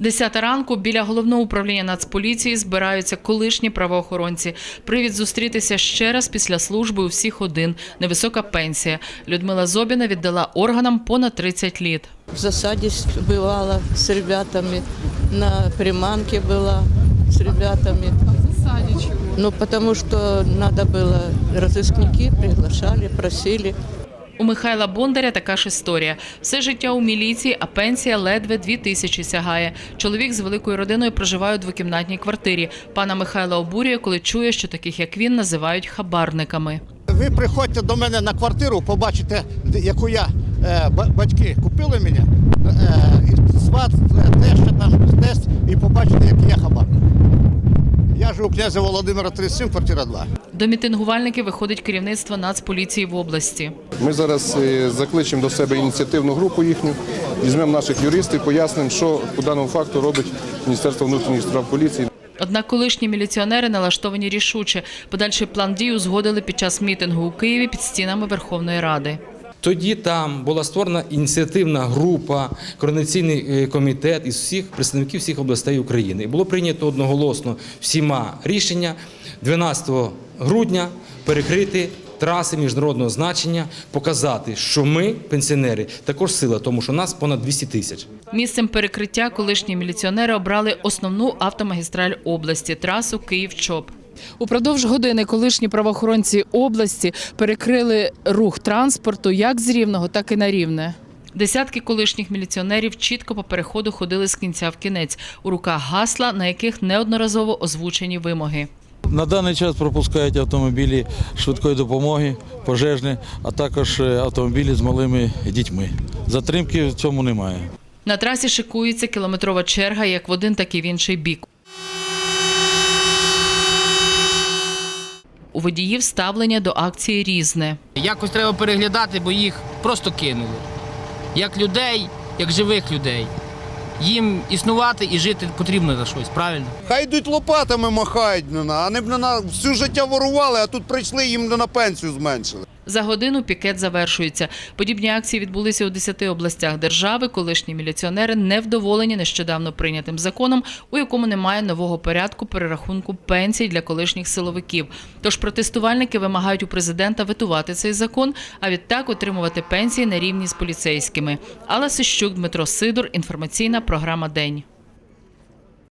Десята ранку біля головного управління Нацполіції збираються колишні правоохоронці. Привід зустрітися ще раз після служби у всіх один. Невисока пенсія. Людмила Зобіна віддала органам понад 30 літ. В засаде с- бывала с ребятами, на приманке была с ребятами. В засаді чого? Ну, потому что надо было, разыскники приглашали, просили. У Михайла Бондаря така ж історія. Все життя у міліції, а пенсія ледве дві тисячі сягає. Чоловік з великою родиною проживає у двокімнатній квартирі. Пана Михайла обурює, коли чує, що таких як він називають хабарниками. Ви приходьте до мене на квартиру, побачите, яку я е, батьки купили мені, е, сват, е, теща, там тесть, і побачите, який я хабарник. У князя Володимира 37, квартира 2. До мітингувальників виходить керівництво Нацполіції в області. Ми зараз е, закличемо до себе ініціативну групу їхню, візьмемо наших юристів, пояснимо, що по даному факту робить Міністерство внутрішніх справ поліції. Однак колишні міліціонери налаштовані рішуче. Подальший план дій узгодили під час мітингу у Києві під стінами Верховної Ради. Тоді там була створена ініціативна група, координаційний е, комітет із всіх представників всіх областей України. І було прийнято одноголосно всіма рішення 12 грудня перекрити траси міжнародного значення, показати, що ми, пенсіонери, також сила, тому що нас понад 200 тисяч. Місцем перекриття колишні міліціонери обрали основну автомагістраль області трасу Київ-Чоп. Упродовж години колишні правоохоронці області перекрили рух транспорту як з рівного, так і на рівне. Десятки колишніх міліціонерів чітко по переходу ходили з кінця в кінець. У руках гасла, на яких неодноразово озвучені вимоги. На даний час пропускають автомобілі швидкої допомоги, пожежні, а також е, автомобілі з малими дітьми. Затримки в цьому немає. На трасі шикується кілометрова черга як в один, так і в інший бік. Водіїв ставлення до акції різне. Якось треба переглядати, бо їх просто кинули. Як людей, як живих людей. Їм існувати і жити потрібно за щось, правильно? Хай йдуть лопатами махають, а не б на всю життя ворували, а тут прийшли їм на пенсію зменшили. За годину пікет завершується. Подібні акції відбулися у 10 областях держави. Колишні міліціонери невдоволені нещодавно прийнятим законом, у якому немає нового порядку перерахунку пенсій для колишніх силовиків. Тож протестувальники вимагають у президента ветувати цей закон, а відтак отримувати пенсії на рівні з поліцейськими. Алла Сищук, Дмитро Сидор. Інформаційна програма День.